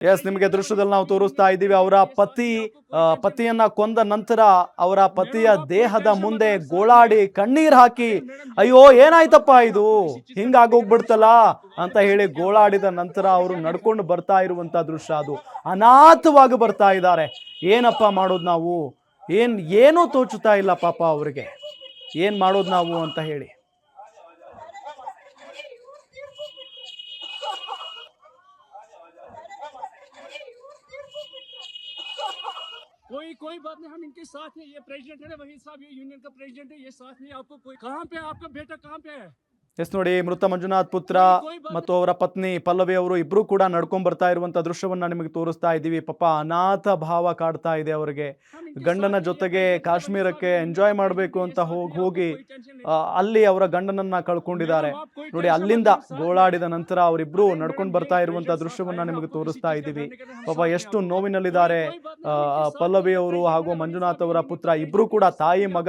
S ನಿಮಗೆ ದೃಶ್ಯದಲ್ಲಿ ನಾವು ತೋರಿಸ್ತಾ ಇದ್ದೀವಿ, ಅವರ ಪತಿ ಪತಿಯನ್ನ ಕೊಂದ ನಂತರ ಅವರ ಪತಿಯ ದೇಹದ ಮುಂದೆ ಗೋಳಾಡಿ ಕಣ್ಣೀರ್ ಹಾಕಿ, ಅಯ್ಯೋ, ಏನಾಯ್ತಪ್ಪ ಇದು? ಹಿಂಗಾಗೋಗ್ಬಿಡ್ತಲ್ಲ? ಅಂತ ಹೇಳಿ ಗೋಳಾಡಿದ ನಂತರ ಅವರು ನಡ್ಕೊಂಡು ಬರ್ತಾ ಇರುವಂತ ದೃಶ್ಯ ಅದು. ಅನಾಥವಾಗಿ ಬರ್ತಾ ಇದ್ದಾರೆ. ಏನಪ್ಪ ಮಾಡೋದು ನಾವು? ಏನ್, ಏನೂ ತೋಚುತ್ತಾ ಇಲ್ಲ ಪಾಪ ಅವರಿಗೆ. ಏನ್ ಮಾಡೋದು ನಾವು ಅಂತ ಹೇಳಿ. नहीं साथ में ये प्रेसिडेंट है वही साहब, ये यूनियन का प्रेसिडेंट है, ये साथ में आपको कोई कहाँ पे आपका बेटा, कहाँ पे है? ಎಸ್ ನೋಡಿ, ಮೃತ ಮಂಜುನಾಥ್ ಪುತ್ರ ಮತ್ತು ಅವರ ಪತ್ನಿ ಪಲ್ಲವಿ ಅವರು ಇಬ್ರು ಕೂಡ ನಡ್ಕೊಂಡ್ ಬರ್ತಾ ಇರುವಂತ ದೃಶ್ಯವನ್ನ ನಿಮಗೆ ತೋರಿಸ್ತಾ ಇದ್ದೀವಿ. ಪಾಪ ಅನಾಥ ಭಾವ ಕಾಡ್ತಾ ಇದೆ ಅವರಿಗೆ. ಗಂಡನ ಜೊತೆಗೆ ಕಾಶ್ಮೀರಕ್ಕೆ ಎಂಜಾಯ್ ಮಾಡಬೇಕು ಅಂತ ಹೋಗಿ ಹೋಗಿ ಅಲ್ಲಿ ಅವರ ಗಂಡನನ್ನ ಕಳ್ಕೊಂಡಿದ್ದಾರೆ. ನೋಡಿ, ಅಲ್ಲಿಂದ ಗೋಳಾಡಿದ ನಂತರ ಅವರಿಬ್ರು ನಡ್ಕೊಂಡು ಬರ್ತಾ ಇರುವಂತ ದೃಶ್ಯವನ್ನ ನಿಮಗೆ ತೋರಿಸ್ತಾ ಇದ್ದೀವಿ. ಪಾಪ ಎಷ್ಟು ನೋವಿನಲ್ಲಿದ್ದಾರೆ. ಪಲ್ಲವಿ ಅವರು ಹಾಗೂ ಮಂಜುನಾಥ್ ಅವರ ಪುತ್ರ ಇಬ್ರು ಕೂಡ ತಾಯಿ ಮಗ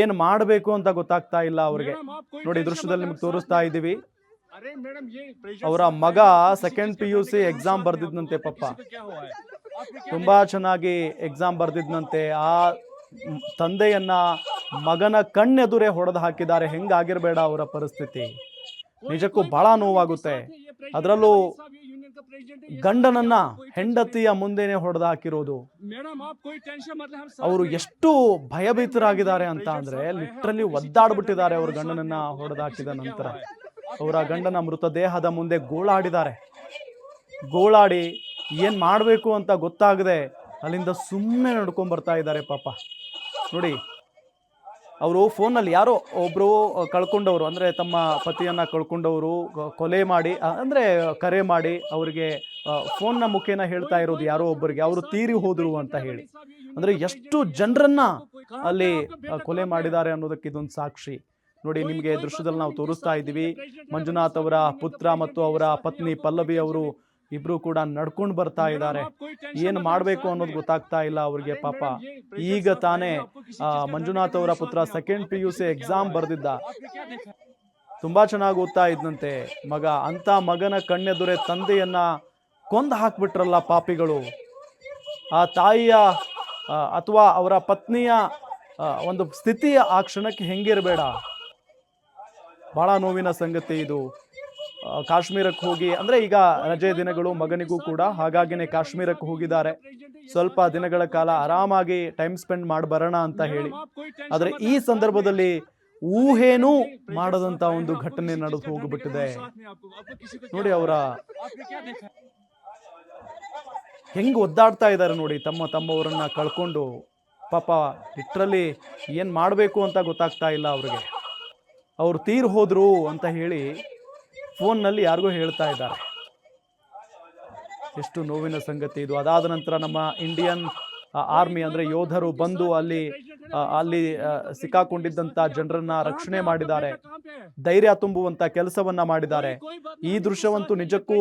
ಏನ್ ಮಾಡಬೇಕು ಅಂತ ಗೊತ್ತಾಗ್ತಾ ಇಲ್ಲ ಅವ್ರಿಗೆ. ನೋಡಿ, ದೃಶ್ಯದಲ್ಲಿ ಚಿತ್ರದಲ್ಲಿ ನಿಮ್ಗೆ ತೋರಿಸ್ತಾ ಇದ್ದೀವಿ. ಅವರ ಮಗ second P U C exam ಬರ್ದಿದ್ನಂತೆ ಪಪ್ಪ ತುಂಬಾ ಚೆನ್ನಾಗಿ ಎಕ್ಸಾಮ್ ಬರ್ದಿದ್ನಂತೆ. ಆ ತಂದೆಯನ್ನ ಮಗನ ಕಣ್ಣೆದುರೇ ಹೊಡೆದು ಹಾಕಿದ್ದಾರೆ. ಹೆಂಗಾಗಿರ್ಬೇಡ ಅವರ ಪರಿಸ್ಥಿತಿ. ನಿಜಕ್ಕೂ ಬಹಳ ನೋವಾಗುತ್ತೆ. ಅದರಲ್ಲೂ ಗಂಡನನ್ನ ಹೆಂಡತಿಯ ಮುಂದೆನೆ ಹೊಡೆದಾಕಿರೋದು. ಅವರು ಎಷ್ಟು ಭಯಭೀತರಾಗಿದ್ದಾರೆ ಅಂತ ಅಂದ್ರೆ ಲಿಟ್ರಲಿ ಒದ್ದಾಡ್ಬಿಟ್ಟಿದ್ದಾರೆ ಅವ್ರ ಗಂಡನನ್ನ ಹೊಡೆದಾಕಿದ ನಂತರ. ಅವರ ಗಂಡನ ಮೃತದೇಹದ ಮುಂದೆ ಗೋಳಾಡಿದ್ದಾರೆ. ಗೋಳಾಡಿ ಏನ್ ಮಾಡಬೇಕು ಅಂತ ಗೊತ್ತಾಗದೆ ಅಲ್ಲಿಂದ ಸುಮ್ಮನೆ ನಡ್ಕೊಂಡ್ ಬರ್ತಾ ಇದ್ದಾರೆ ಪಾಪ. ನೋಡಿ ಅವರು ಫೋನಲ್ಲಿ ಯಾರೋ ಒಬ್ಬರು ಕಳ್ಕೊಂಡವರು, ಅಂದರೆ ತಮ್ಮ ಪತಿಯನ್ನು ಕಳ್ಕೊಂಡವರು ಕೊಲೆ ಮಾಡಿ ಅಂದರೆ ಕರೆ ಮಾಡಿ ಅವರಿಗೆ ಫೋನ್ನ ಮುಖೇನ ಹೇಳ್ತಾ ಇರೋದು ಯಾರೋ ಒಬ್ಬರಿಗೆ, ಅವರು ತೀರಿ ಹೋದರು ಅಂತ ಹೇಳಿ. ಅಂದರೆ ಎಷ್ಟು ಜನರನ್ನ ಅಲ್ಲಿ ಕೊಲೆ ಮಾಡಿದ್ದಾರೆ ಅನ್ನೋದಕ್ಕೆ ಇದೊಂದು ಸಾಕ್ಷಿ. ನೋಡಿ, ನಿಮಗೆ ದೃಶ್ಯದಲ್ಲಿ ನಾವು ತೋರಿಸ್ತಾ ಇದ್ದೀವಿ. ಮಂಜುನಾಥ್ ಅವರ ಪುತ್ರ ಮತ್ತು ಅವರ ಪತ್ನಿ ಪಲ್ಲವಿ ಅವರು ಇಬ್ರು ಕೂಡ ನಡ್ಕೊಂಡು ಬರ್ತಾ ಇದ್ದಾರೆ. ಏನು ಮಾಡಬೇಕು ಅನ್ನೋದು ಗೊತ್ತಾಗ್ತಾ ಇಲ್ಲ ಅವ್ರಿಗೆ ಪಾಪ. ಈಗ ತಾನೇ ಮಂಜುನಾಥ್ ಅವರ ಪುತ್ರ second P U C exam ಬರ್ದಿದ್ದ. ತುಂಬಾ ಚೆನ್ನಾಗಿ ಓದ್ತಾ ಇದ್ದಂತೆ ಮಗ ಅಂತ ಮಗನ ಕಣ್ಣೆದುರೆ ತಂದೆಯನ್ನ ಕೊಂದು ಹಾಕ್ಬಿಟ್ರಲ್ಲ ಪಾಪಿಗಳು. ಆ ತಾಯಿಯ ಅಥವಾ ಅವರ ಪತ್ನಿಯ ಒಂದು ಸ್ಥಿತಿಯ ಆ ಕ್ಷಣಕ್ಕೆ ಹೆಂಗಿರಬೇಡ. ಬಹಳ ನೋವಿನ ಸಂಗತಿ ಇದು. ಕಾಶ್ಮೀರಕ್ಕೆ ಹೋಗಿ, ಅಂದ್ರೆ ಈಗ ರಜೆ ದಿನಗಳು ಮಗನಿಗೂ ಕೂಡ ಹಾಗಾಗಿನೇ ಕಾಶ್ಮೀರಕ್ಕೆ ಹೋಗಿದ್ದಾರೆ. ಸ್ವಲ್ಪ ದಿನಗಳ ಕಾಲ ಆರಾಮಾಗಿ ಟೈಮ್ ಸ್ಪೆಂಡ್ ಮಾಡಿ ಬರೋಣ ಅಂತ ಹೇಳಿ. ಆದ್ರೆ ಈ ಸಂದರ್ಭದಲ್ಲಿ ಊಹೇನೂ ಮಾಡದಂತ ಒಂದು ಘಟನೆ ನಡೆದು ಹೋಗಿಬಿಟ್ಟಿದೆ. ನೋಡಿ ಅವರ ಹೆಂಗ್ ಒದ್ದಾಡ್ತಾ ಇದ್ದಾರೆ ನೋಡಿ, ತಮ್ಮ ತಮ್ಮವರನ್ನ ಕಳ್ಕೊಂಡು. ಪಾಪ ಲಿಟ್ರಲಿ ಏನ್ ಮಾಡಬೇಕು ಅಂತ ಗೊತ್ತಾಗ್ತಾ ಇಲ್ಲ ಅವ್ರಿಗೆ. ಅವ್ರು ತೀರ್ ಹೋದ್ರು ಅಂತ ಹೇಳಿ ಫೋನ್ನಲ್ಲಿ ಯಾರಿಗೂ ಹೇಳ್ತಾ ಇದ್ದಾರೆ. ಎಷ್ಟು ನೋವಿನ ಸಂಗತಿ ಇದು. ಅದಾದ ನಂತರ ನಮ್ಮ ಇಂಡಿಯನ್ ಆರ್ಮಿ ಅಂದರೆ ಯೋಧರು ಬಂದು ಅಲ್ಲಿ ಅಲ್ಲಿ ಸಿಕ್ಕಾಕೊಂಡಿದ್ದಂಥ ಜನರನ್ನ ರಕ್ಷಣೆ ಮಾಡಿದ್ದಾರೆ. ಧೈರ್ಯ ತುಂಬುವಂಥ ಕೆಲಸವನ್ನ ಮಾಡಿದ್ದಾರೆ. ಈ ದೃಶ್ಯವಂತೂ ನಿಜಕ್ಕೂ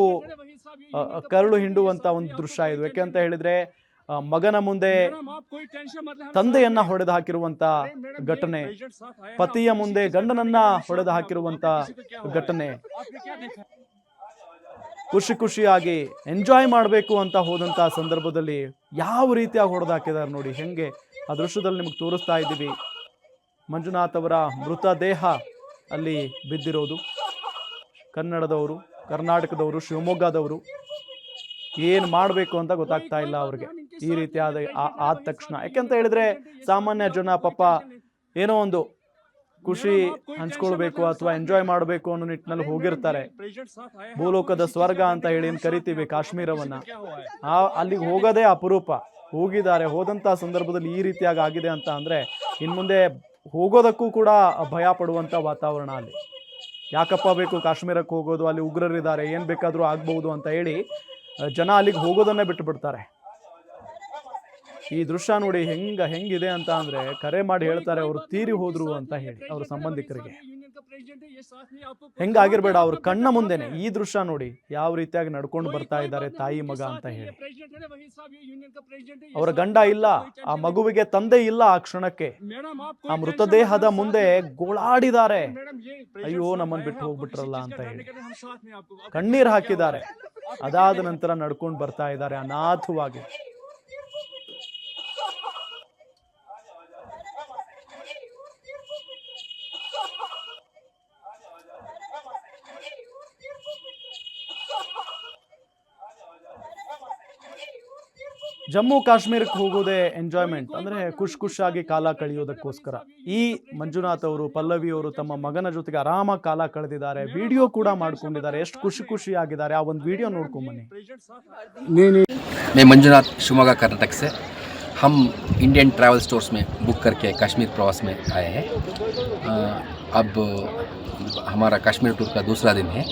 ಕರಳು ಹಿಂಡುವಂಥ ಒಂದು ದೃಶ್ಯ ಇದು. ಯಾಕೆ ಅಂತ ಹೇಳಿದ್ರೆ ಮಗನ ಮುಂದೆ ತಂದೆಯನ್ನ ಹೊಡೆದು ಹಾಕಿರುವಂತ ಘಟನೆ. ಪತಿಯ ಮುಂದೆ ಗಂಡನನ್ನ ಹೊಡೆದು ಹಾಕಿರುವಂತ ಘಟನೆ. ಖುಷಿ ಖುಷಿಯಾಗಿ ಎಂಜಾಯ್ ಮಾಡಬೇಕು ಅಂತ ಹೋದಂತ ಸಂದರ್ಭದಲ್ಲಿ ಯಾವ ರೀತಿಯಾಗಿ ಹೊಡೆದು ಹಾಕಿದ್ದಾರೆ ನೋಡಿ ಹೆಂಗೆ? ಆ ದೃಶ್ಯದಲ್ಲಿ ನಿಮಗೆ ತೋರಿಸ್ತಾ ಇದ್ದೀವಿ. ಮಂಜುನಾಥ್ ಅವರ ಮೃತದೇಹ ಅಲ್ಲಿ ಬಿದ್ದಿರೋದು. ಕನ್ನಡದವರು ಕರ್ನಾಟಕದವರು ಶಿವಮೊಗ್ಗದವರು ಏನು ಮಾಡಬೇಕು ಅಂತ ಗೊತ್ತಾಗ್ತಾ ಇಲ್ಲ ಅವ್ರಿಗೆ. ಈ ರೀತಿಯಾದ ಆ- ಆದ ತಕ್ಷಣ. ಯಾಕೆಂತ ಹೇಳಿದ್ರೆ ಸಾಮಾನ್ಯ ಜನ ಪಾಪ ಏನೋ ಒಂದು ಖುಷಿ ಹಂಚ್ಕೊಳ್ಬೇಕು ಅಥವಾ ಎಂಜಾಯ್ ಮಾಡಬೇಕು ಅನ್ನೋ ನಿಟ್ಟಿನಲ್ಲಿ ಹೋಗಿರ್ತಾರೆ. ಭೂಲೋಕದ ಸ್ವರ್ಗ ಅಂತ ಹೇಳಿ ಏನ್ ಕರಿತೀವಿ ಕಾಶ್ಮೀರವನ್ನ. ಆ ಅಲ್ಲಿಗೆ ಹೋಗೋದೇ ಅಪರೂಪ. ಹೋಗಿದ್ದಾರೆ. ಹೋದಂತ ಸಂದರ್ಭದಲ್ಲಿ ಈ ರೀತಿಯಾಗಿ ಆಗಿದೆ ಅಂತ ಅಂದ್ರೆ ಇನ್ ಮುಂದೆ ಹೋಗೋದಕ್ಕೂ ಕೂಡ ಭಯ ಪಡುವಂತ ವಾತಾವರಣ ಅಲ್ಲಿ. ಯಾಕಪ್ಪ ಬೇಕು ಕಾಶ್ಮೀರಕ್ಕೆ ಹೋಗೋದು? ಅಲ್ಲಿ ಉಗ್ರರಿದ್ದಾರೆ. ಏನ್ ಬೇಕಾದ್ರೂ ಆಗ್ಬಹುದು ಅಂತ ಹೇಳಿ ಜನ ಅಲ್ಲಿಗೆ ಹೋಗೋದನ್ನೇ ಬಿಟ್ಟು ಬಿಡ್ತಾರೆ ಈ ದೃಶ್ಯ ನೋಡಿ ಹೆಂಗ ಹೆಂಗಿದೆ ಅಂತ ಅಂದ್ರೆ ಕರೆ ಮಾಡಿ ಹೇಳ್ತಾರೆ, ಅವರು ತೀರಿ ಹೋದ್ರು ಅಂತ ಹೇಳಿ, ಅವ್ರ ಸಂಬಂಧಿಕರಿಗೆ. ಹೆಂಗಾಗಿರ್ಬೇಡ, ಅವ್ರ ಕಣ್ಣ ಮುಂದೆನೆ ಈ ದೃಶ್ಯ ನೋಡಿ ಯಾವ ರೀತಿಯಾಗಿ ನಡ್ಕೊಂಡು ಬರ್ತಾ ಇದ್ದಾರೆ ತಾಯಿ ಮಗ ಅಂತ ಹೇಳಿ. ಅವರ ಗಂಡ ಇಲ್ಲ, ಆ ಮಗುವಿಗೆ ತಂದೆ ಇಲ್ಲ ಆ ಕ್ಷಣಕ್ಕೆ. ಆ ಮೃತದೇಹದ ಮುಂದೆ ಗೋಳಾಡಿದ್ದಾರೆ. ಅಯ್ಯೋ, ನಮ್ಮನ್ ಬಿಟ್ಟು ಹೋಗ್ಬಿಟ್ರಲ್ಲ ಅಂತ ಹೇಳಿ. ಕಣ್ಣೀರ್ ಹಾಕಿದ್ದಾರೆ. ಅದಾದ ನಂತರ ನಡ್ಕೊಂಡು ಬರ್ತಾ ಇದ್ದಾರೆ ಅನಾಥವಾಗಿ. ಜಮ್ಮು ಕಾಶ್ಮೀರಕ್ಕೆ ಹೋಗೋದೇ ಎಂಜಾಯ್ಮೆಂಟ್ ಅಂದ್ರೆ ಖುಷಿ ಖುಷಿಯಾಗಿ ಕಾಲ ಕಳೆಯೋದಕ್ಕೋಸ್ಕರ ಈ ಮಂಜುನಾಥ್ ಅವರು ಪಲ್ಲವಿ ಅವರು ತಮ್ಮ ಮಗನ ಜೊತೆಗೆ ಆರಾಮಾಗಿ ಕಾಲ ಕಳೆದಿದ್ದಾರೆ ವಿಡಿಯೋ ಕೂಡ ಮಾಡ್ಕೊಂಡಿದ್ದಾರೆ ಎಷ್ಟು ಖುಷಿ ಖುಷಿಯಾಗಿದ್ದಾರೆ ಆ ಒಂದು ವಿಡಿಯೋ ನೋಡ್ಕೊಂಬನ್ನಿ प्रेसिडेंट साथ मैं मंजुनाथ शिवमोगा कर्नाटक से हम इंडियन ट्रैवल स्टोर्स में बुक करके कश्मीर प्रवास में आए हैं अ, अब हमारा कश्मीर टूर का दूसरा दिन है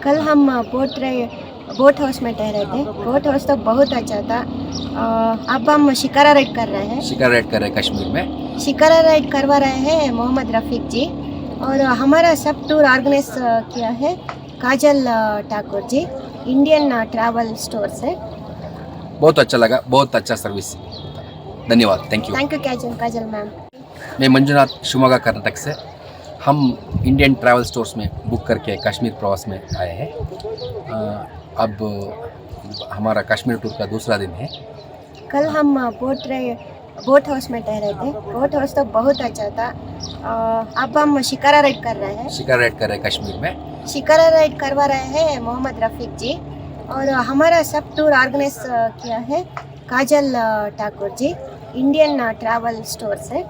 कल हम बोट रे- बोट हाउस में ठहरे थे। बोट हाउस तो बहुत अच्छा था। अब हम शिकारा राइड कर रहे हैं। शिकार राइड कर रहे हैं कश्मीर में। शिकारा राइड करवा रहे हैं मोहम्मद रफ़ीक जी। और हमारा सब टूर ऑर्गेनाइज किया है Kajal Thakur ji Indian travel store से। बहुत अच्छा लगा बहुत अच्छा सर्विस धन्यवाद thank you thank you Kajal Kajal ma'am. मैं मंजुनाथ शिवमोगा कर्नाटक से। हम इंडियन ट्रैवल स्टोर्स में बुक करके कश्मीर प्रवास में आए हैं। अब हमारा कश्मीर टूर का दूसरा दिन है। कल हम बोट रे बोट हाउस में ठहरे थे। बोट हाउस तो बहुत अच्छा था। अब हम शिकारा राइड कर रहे हैं। शिकारा राइड कर रहे हैं कश्मीर में। शिकारा राइड करवा रहे हैं मोहम्मद रफ़ीक जी। और हमारा सब टूर ऑर्गेनाइज किया है Kajal Thakur ji. Indian travel store से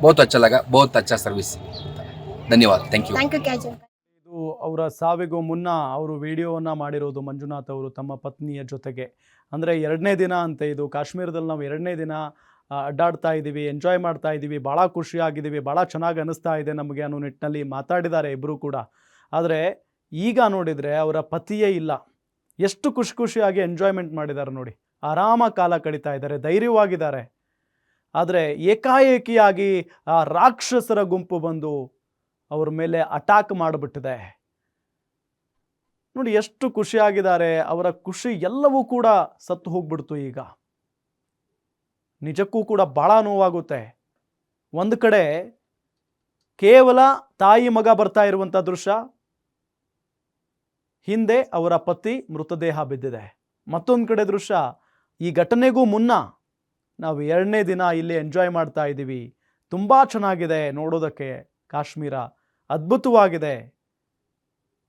बहुत अच्छा लगा बहुत अच्छा सर्विस ಧನ್ಯವಾದ. ಥ್ಯಾಂಕ್ ಯು ಥ್ಯಾಂಕ್ ಯು ಕ್ಯಾಜು ಇದು ಅವರ ಸಾವಿಗೂ ಮುನ್ನ ಅವರು ವಿಡಿಯೋವನ್ನು ಮಾಡಿರೋದು ಮಂಜುನಾಥ್ ಅವರು ತಮ್ಮ ಪತ್ನಿಯ ಜೊತೆಗೆ. ಅಂದರೆ ಎರಡನೇ ದಿನ ಅಂತ ಇದು ಕಾಶ್ಮೀರದಲ್ಲಿ ನಾವು ಎರಡನೇ ದಿನ ಅಡ್ಡಾಡ್ತಾ ಇದ್ದೀವಿ ಎಂಜಾಯ್ ಮಾಡ್ತಾ ಇದ್ದೀವಿ ಭಾಳ ಖುಷಿಯಾಗಿದ್ದೀವಿ ಭಾಳ ಚೆನ್ನಾಗಿ ಅನ್ನಿಸ್ತಾ ಇದೆ ನಮಗೆ ಅನ್ನೋ ನಿಟ್ಟಿನಲ್ಲಿ ಮಾತಾಡಿದ್ದಾರೆ ಇಬ್ಬರೂ ಕೂಡ. ಆದರೆ ಈಗ ನೋಡಿದರೆ ಅವರ ಪತಿಯೇ ಇಲ್ಲ. ಎಷ್ಟು ಖುಷಿ ಖುಷಿಯಾಗಿ ಎಂಜಾಯ್ಮೆಂಟ್ ಮಾಡಿದ್ದಾರೆ ನೋಡಿ. ಆರಾಮ ಕಾಲ ಕಳೀತಾ ಇದ್ದಾರೆ ಧೈರ್ಯವಾಗಿದ್ದಾರೆ. ಆದರೆ ಏಕಾಏಕಿಯಾಗಿ ಆ ರಾಕ್ಷಸರ ಗುಂಪು ಬಂದು ಅವ್ರ ಮೇಲೆ ಅಟ್ಯಾಕ್ ಮಾಡಿಬಿಟ್ಟಿದೆ. ನೋಡಿ ಎಷ್ಟು ಖುಷಿಯಾಗಿದ್ದಾರೆ, ಅವರ ಖುಷಿ ಎಲ್ಲವೂ ಕೂಡ ಸತ್ತು ಹೋಗ್ಬಿಡ್ತು ಈಗ. ನಿಜಕ್ಕೂ ಕೂಡ ಬಹಳ ನೋವಾಗುತ್ತೆ. ಒಂದು ಕಡೆ ಕೇವಲ ತಾಯಿ ಮಗ ಬರ್ತಾ ಇರುವಂಥ ದೃಶ್ಯ, ಹಿಂದೆ ಅವರ ಪತಿ ಮೃತದೇಹ ಬಿದ್ದಿದೆ. ಮತ್ತೊಂದು ಕಡೆ ದೃಶ್ಯ, ಈ ಘಟನೆಗೂ ಮುನ್ನ ನಾವು ಎರಡನೇ ದಿನ ಇಲ್ಲಿ ಎಂಜಾಯ್ ಮಾಡ್ತಾ ಇದ್ದೀವಿ ತುಂಬ ಚೆನ್ನಾಗಿದೆ ನೋಡೋದಕ್ಕೆ ಕಾಶ್ಮೀರ. ಅದ್ಭುತವಾಗಿದೆ.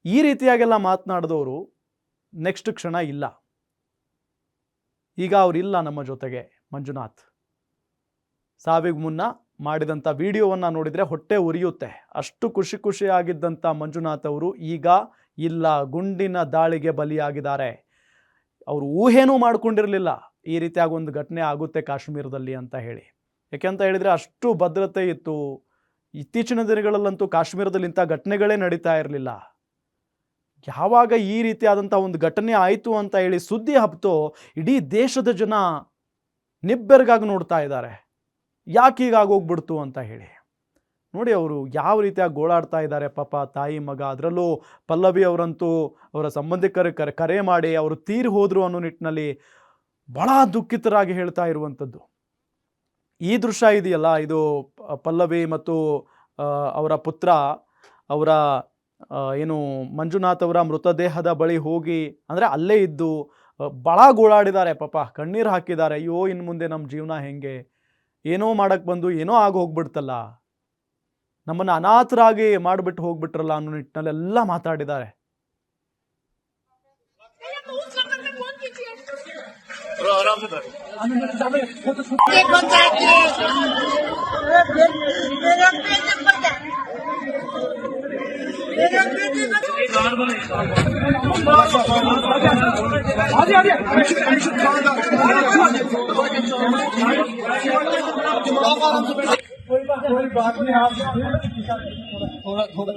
ಈ ರೀತಿಯಾಗೆಲ್ಲ ಮಾತನಾಡಿದವರು ನೆಕ್ಸ್ಟ್ ಕ್ಷಣ ಇಲ್ಲ. ಈಗ ಅವರಿಲ್ಲ ನಮ್ಮ ಜೊತೆಗೆ, ಮಂಜುನಾಥ್. ಸಾವಿಗೆ ಮುನ್ನ ಮಾಡಿದಂಥ ವಿಡಿಯೋವನ್ನು ನೋಡಿದರೆ ಹೊಟ್ಟೆ ಉರಿಯುತ್ತೆ. ಅಷ್ಟು ಖುಷಿ ಖುಷಿಯಾಗಿದ್ದಂಥ ಮಂಜುನಾಥ್ ಅವರು ಈಗ ಇಲ್ಲ, ಗುಂಡಿನ ದಾಳಿಗೆ ಬಲಿಯಾಗಿದ್ದಾರೆ. ಅವರು ಊಹೆನೂ ಮಾಡ್ಕೊಂಡಿರಲಿಲ್ಲ. ಈ ರೀತಿಯಾಗಿ ಒಂದು ಘಟನೆ ಆಗುತ್ತೆ ಕಾಶ್ಮೀರದಲ್ಲಿ ಅಂತ ಹೇಳಿ. ಯಾಕೆಂತ ಹೇಳಿದರೆ ಅಷ್ಟು ಭದ್ರತೆ ಇತ್ತು. ಇತ್ತೀಚಿನ ದಿನಗಳಲ್ಲಂತೂ ಕಾಶ್ಮೀರದಲ್ಲಿ ಇಂಥ ಘಟನೆಗಳೇ ನಡೀತಾ ಇರಲಿಲ್ಲ. ಯಾವಾಗ ಈ ರೀತಿಯಾದಂಥ ಒಂದು ಘಟನೆ ಆಯಿತು ಅಂತ ಹೇಳಿ ಸುದ್ದಿ ಹಬ್ತೋ ಇಡೀ ದೇಶದ ಜನ ನಿಬ್ಬೆರಗಾಗಿ ನೋಡ್ತಾ ಇದ್ದಾರೆ. ಯಾಕೆ ಹೀಗಾಗೋಗ್ಬಿಡ್ತು ಅಂತ ಹೇಳಿ. ನೋಡಿ ಅವರು ಯಾವ ರೀತಿಯಾಗಿ ಗೋಳಾಡ್ತಾ ಇದ್ದಾರೆ ಪಾಪ ತಾಯಿ ಮಗ. ಅದರಲ್ಲೂ ಪಲ್ಲವಿ ಅವರಂತೂ ಅವರ ಸಂಬಂಧಿಕರ ಕರೆ ಕರೆ ಮಾಡಿ ಅವರು ತೀರಿ ಹೋದರು ಅನ್ನೋ ನಿಟ್ಟಿನಲ್ಲಿ ಭಾಳ ದುಃಖಿತರಾಗಿ ಹೇಳ್ತಾ ಇರುವಂಥದ್ದು. ಈ ದೃಶ್ಯ ಇದೆಯಲ್ಲ ಇದು ಪಲ್ಲವಿ ಮತ್ತು ಅವರ ಪುತ್ರ ಅವರ ಏನು ಮಂಜುನಾಥ್ ಅವರ ಮೃತದೇಹದ ಬಳಿ ಹೋಗಿ ಅಂದರೆ ಅಲ್ಲೇ ಇದ್ದು ಭಾಳ ಗೋಳಾಡಿದ್ದಾರೆ ಪಾಪ ಕಣ್ಣೀರು ಹಾಕಿದ್ದಾರೆ ಅಯ್ಯೋ ಇನ್ನು ಮುಂದೆ ನಮ್ಮ ಜೀವನ ಹೆಂಗೆ? ಏನೋ ಮಾಡಕ್ಕೆ ಬಂದು ಏನೋ ಆಗಿ ಹೋಗ್ಬಿಡ್ತಲ್ಲ? ನಮ್ಮನ್ನು ಅನಾಥರಾಗಿ ಮಾಡಿಬಿಟ್ಟು ಹೋಗ್ಬಿಟ್ರಲ್ಲ ಅನ್ನೋ ನಿಟ್ಟಿನಲ್ಲಿ ಎಲ್ಲ ಮಾತಾಡಿದ್ದಾರೆ ಆರಾಮ देखो जाके मेरा पेट बजा मेरा पेट बजा आगे आगे कोई बात नहीं आप थोड़ा थोड़ा